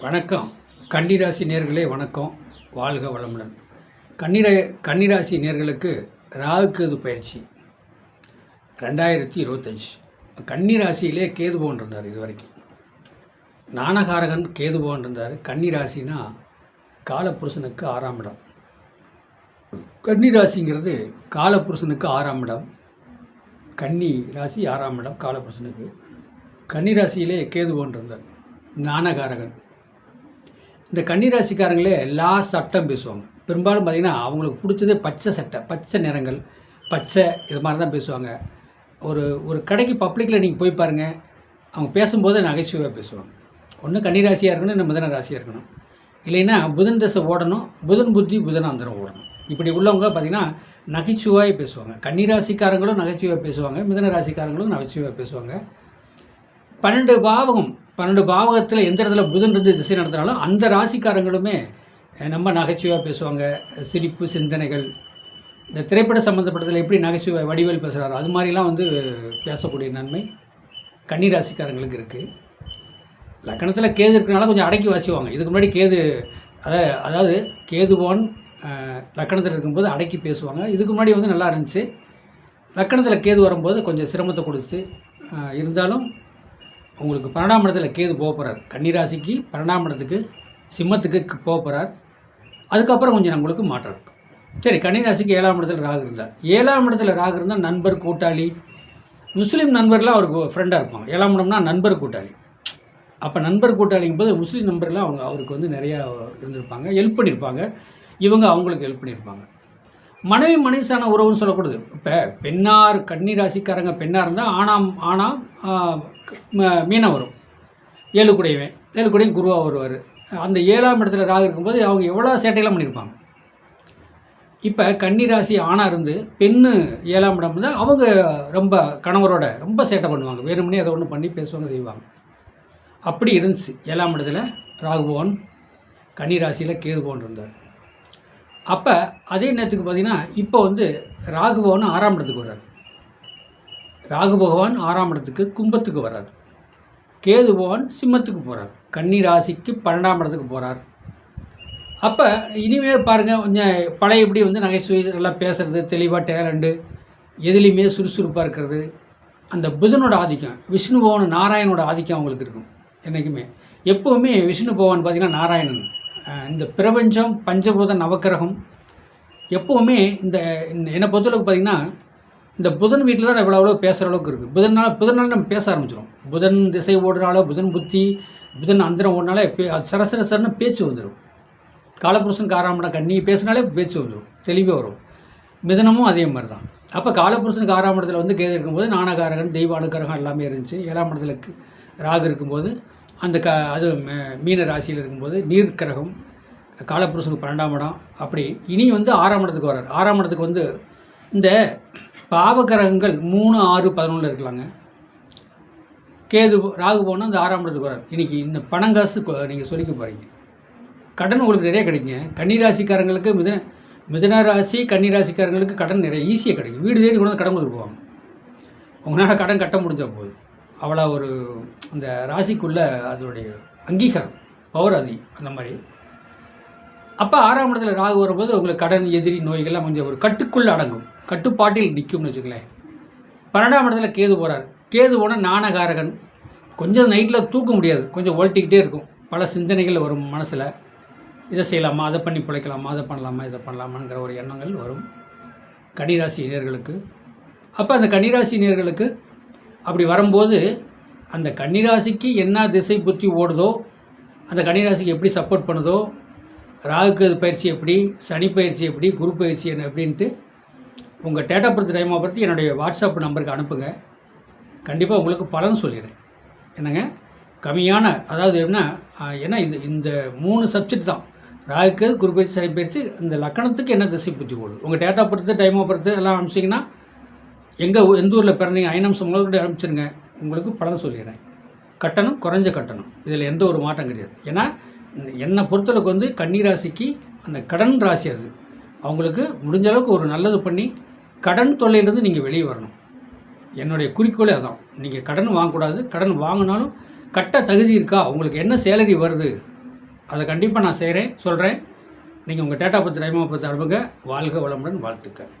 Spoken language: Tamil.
வணக்கம். கன்னிராசி நேர்களே வணக்கம். வாழ்க வளமுடன். கன்னிர கன்னிராசி நேர்களுக்கு ராகு கேது பயிற்சி. ரெண்டாயிரத்தி இருபத்தஞ்சி. கன்னிராசியிலே கேதுபவன் இருந்தார் இது வரைக்கும் நாணகாரகன் கேதுபவன் இருந்தார். கன்னிராசினா காலப்புருஷனுக்கு ஆறாம் இடம். கன்னிராசிங்கிறது காலப்புருஷனுக்கு ஆறாம் இடம். கன்னி ராசி ஆறாம் இடம் காலப்புருஷனுக்கு கன்னிராசியிலே கேது இருந்தார். ஞானகாரகன் இந்த கன்னிராசிக்காரங்களே எல்லா சட்டம் பேசுவாங்க. பெரும்பாலும் பார்த்திங்கன்னா அவங்களுக்கு பிடிச்சதே பச்சை சட்டை பச்சை நிறங்கள் பச்சை இது மாதிரி தான் பேசுவாங்க. ஒரு ஒரு கடைக்கு பப்ளிக்கில் நீங்கள் போய் பாருங்கள் அவங்க பேசும்போது நகைச்சுவையாக பேசுவாங்க. ஒன்று கன்னிராசியாக இருக்கணும் இல்லை மிதன ராசியாக இருக்கணும். இல்லைன்னா புதன் தசை ஓடணும் புதன் புத்தி புதனாந்திரம் ஓடணும். இப்படி உள்ளவங்க பார்த்திங்கன்னா நகைச்சுவாய் பேசுவாங்க. கன்னிராசிக்காரங்களும் நகைச்சுவையாக பேசுவாங்க மிதன ராசிக்காரங்களும் நகைச்சுவையாக பேசுவாங்க. பன்னெண்டு பாவகம் பன்னெண்டு பாவகத்தில் எந்த இடத்துல புதன் இருந்து திசை நடத்தினாலும் அந்த ராசிக்காரங்களுமே நம்ம நகைச்சுவையாக பேசுவாங்க. சிரிப்பு சிந்தனைகள். இந்த திரைப்பட சம்மந்தப்பட்டதில் எப்படி நகைச்சுவை வடிவேல் பேசுகிறாரோ அது மாதிரிலாம் வந்து பேசக்கூடிய நன்மை கன்னி ராசிக்காரங்களுக்கு இருக்குது லக்கணத்தில் கேது இருக்கிறனால கொஞ்சம் அடக்கி வாசிவாங்க. இதுக்கு முன்னாடி கேது அதாவது அதாவது கேதுவான் லக்கணத்தில் இருக்கும்போது அடக்கி பேசுவாங்க. இதுக்கு முன்னாடி வந்து நல்லா இருந்துச்சு. லக்கணத்தில் கேது வரும்போது கொஞ்சம் சிரமத்தை கொடுத்து இருந்தாலும் உங்களுக்கு பன்னெண்டாம் இடத்துல கேது போக போகிறார் கன்னிராசிக்கு பன்னெண்டாம் இடத்துக்கு சிம்மத்துக்கு போக போகிறார் அதுக்கப்புறம் கொஞ்சம் நம்மளுக்கு மாற்றம் இருக்கும். சரி கன்னிராசிக்கு ஏழாம் இடத்துல ராகு இருந்தார். ஏழாம் இடத்துல ராகு இருந்தால் நண்பர் கூட்டாளி. முஸ்லீம் நண்பர்லாம் அவருக்கு ஃப்ரெண்டாக இருப்பாங்க. ஏழாம் இடம்னா நண்பர் கூட்டாளி. அப்போ நண்பர் கூட்டாளிங்கும் போது முஸ்லீம் நண்பர்லாம் அவங்க அவருக்கு வந்து நிறையா இருந்திருப்பாங்க. ஹெல்ப் பண்ணியிருப்பாங்க இவங்க அவங்களுக்கு ஹெல்ப் பண்ணியிருப்பாங்க மனைவி மனுஷான உறவுன்னு சொல்லக்கூடாது இப்போ பெண்ணார் கன்னி ராசிக்காரங்க பெண்ணாக இருந்தால் ஆனாம் ஆனாம் ஆ, மீனம் வரும். ஏழு குடையவன் ஏழு குடையும் குருவாக வருவார். அந்த ஏழாம் இடத்துல ராகு இருக்கும்போது அவங்க எவ்வளோ சேட்டையெல்லாம் பண்ணியிருப்பாங்க. இப்போ கன்னி ராசி ஆணாக இருந்து பெண்ணு ஏழாம் இடம் இருந்தால் அவங்க ரொம்ப கணவரோட ரொம்ப சேட்டை பண்ணுவாங்க. வேணும்னே அதை ஒன்று பண்ணி பேசுவாங்க செய்வாங்க. அப்படி இருந்துச்சு. ஏழாம் இடத்துல ராகுபவன் கன்னி ராசியில் கேதுபவன் இருந்தார். அப்போ அதே நேரத்துக்கு பார்த்தீங்கன்னா இப்போ வந்து ராகு பகவான் ஆறாம் இடத்துக்கு வர்றார். ராகு பகவான் ஆறாம் இடத்துக்கு கும்பத்துக்கு வர்றார். கேது பகவான் சிம்மத்துக்கு போகிறார் கன்னி ராசிக்கு பன்னெண்டாம் இடத்துக்கு போகிறார் அப்போ இனிமேல் பாருங்கள் கொஞ்சம் பழைய இப்படி வந்து நகைச்சுவை நல்லா பேசுறது தெளிவாக டேலண்டு எதுலேயுமே சுறுசுறுப்பாக இருக்கிறது. அந்த புதனோட ஆதிக்கம் விஷ்ணு பகவான் நாராயணோட ஆதிக்கம் அவங்களுக்கு இருக்கும் என்றைக்குமே எப்போவுமே விஷ்ணு பகவான் பார்த்திங்கன்னா நாராயணன். இந்த பிரபஞ்சம் பஞ்சபூத நவக்கிரகம் எப்போவுமே இந்த என்னை பொறுத்தளவுக்கு பார்த்திங்கன்னா இந்த புதன் வீட்டில் தான் எவ்வளோ அவ்வளோ பேசுகிற அளவுக்கு இருக்குது புதனால் புதனால் நம்ம பேச ஆரம்பிச்சிடும் புதன் திசை ஓடுறனால புதன் புத்தி புதன் அந்தரம் ஓடுனாலே பே சர சரன்னு பேச்சு வந்துடும் காலபுருஷன் காராமடம் கண்ணி பேசினாலே பேச்சு வந்துடும் தெளிவாக வரும். மிதனமும் அதே மாதிரி தான் அப்போ காலபுருஷனுக்கு ஆறாம் இடத்துல வந்து கேது இருக்கும்போது நாணகாரகன் தெய்வ அனுக்கிரகம் எல்லாமே இருந்துச்சு. ஏழாம் இடத்துல ராகு இருக்கும்போது அந்த க அது ம- மீன ராசியில் இருக்கும்போது நீர்க்கிரகம் காலப்புருஷனுக்கு பன்னெண்டாம் இடம் அப்படி. இனி வந்து ஆறாம் இடத்துக்கு வர்றார். ஆறாம் இடத்துக்கு வந்து இந்த பாவகிரகங்கள் மூணு ஆறு பதினொன்றில் இருக்கலாங்க. கேது ராகு போனால் அந்த ஆறாம் இடத்துக்கு வர்றார். இன்றைக்கி இந்த பணங்காசு நீங்கள் சொல்லிக்க போகிறீங்க கடன் உங்களுக்கு நிறைய கிடைக்குங்க. கன்னிராசிக்காரங்களுக்கு மிதன மிதன ராசி கன்னிராசிக்காரங்களுக்கு கடன் நிறைய ஈஸியாக கிடைக்கும். வீடு தேடி கொண்டு வந்து கடன் கொடுத்து போவாங்க. உங்களால் கடன் கட்ட முடிஞ்சால் போதும். அவ்வளோ ஒரு அந்த ராசிக்குள்ள அதனுடைய அங்கீகாரம் பவர் அது அந்த மாதிரி. அப்போ ஆறாம் இடத்துல ராகு வரும்போது உங்களுக்கு கடன் எதிரி நோய்கள்லாம் கொஞ்சம் ஒரு கட்டுக்குள்ளே அடங்கும். கட்டுப்பாட்டில் நிற்கும்னு வச்சுக்கலேன் பன்னெண்டாம் இடத்துல கேது போகிறார் கேது போனால் நாணகாரகன். கொஞ்சம் நைட்டில் தூக்க முடியாது. கொஞ்சம் ஓட்டிக்கிட்டே இருக்கும். பல சிந்தனைகள் வரும் மனசில். இதை செய்யலாமா? அதை பண்ணி பிழைக்கலாமா? அதை பண்ணலாமா? இதை பண்ணலாமாங்கிற ஒரு எண்ணங்கள் வரும். கன்னிராசி நேர்களுக்கு. அப்போ அந்த கன்னிராசி நேர்களுக்கு அப்படி வரும்போது அந்த கன்னிராசிக்கு என்ன திசை புத்தி ஓடுதோ அந்த கன்னிராசிக்கு எப்படி சப்போர்ட் பண்ணுதோ ராகுக்கு பயிற்சி எப்படி சனி பயிற்சி எப்படி குரு பயிற்சி என்ன எப்படின்ட்டு உங்கள் டேட்டா பர்த் டைம் பற்றி என்னுடைய வாட்ஸ்அப் நம்பருக்கு அனுப்புங்க. கண்டிப்பாக உங்களுக்கு பலன் சொல்லிடுறேன். என்னங்க? கம்மியான அதாவது என்ன ஏன்னா இது இந்த மூணு சப்ஜெக்ட் தான். ராகுக்கு குரு பயிற்சி சனி பயிற்சி இந்த லக்கணத்துக்கு என்ன திசை புத்தி ஓடுது? உங்கள் டேட்டா பர்த்து டைமை பர்த்து எல்லாம் அனுப்பிச்சிங்கன்னா எங்கே எந்த ஊரில் பிறந்தீங்க? ஐநம் முதல்கூட அனுப்பிச்சிருங்க. உங்களுக்கு பலன் சொல்லிடுறேன். கட்டணம் குறைஞ்ச கட்டணம். இதில் எந்த ஒரு மாற்றம் கிடையாது. ஏன்னா என்னை பொறுத்தளவுக்கு வந்து கன்னிராசிக்கு அந்த கடன் ராசி அது. அவங்களுக்கு முடிஞ்ச அளவுக்கு ஒரு நல்லது பண்ணி கடன் தொல்லையிலேருந்து நீங்கள் வெளியே வரணும். என்னுடைய குறிக்கோளே அதான். நீங்கள் கடன் வாங்கக்கூடாது. கடன் வாங்கினாலும் கட்ட தகுதி இருக்கா? உங்களுக்கு என்ன சேலரி வருது? அதை கண்டிப்பாக நான் செய்கிறேன் சொல்கிறேன் நீங்கள் உங்கள் டேட்டா பற்றி டைமாக பற்றி அனுப்புங்க. வாழ்க வளமுடன் வாழ்த்துக்கள்.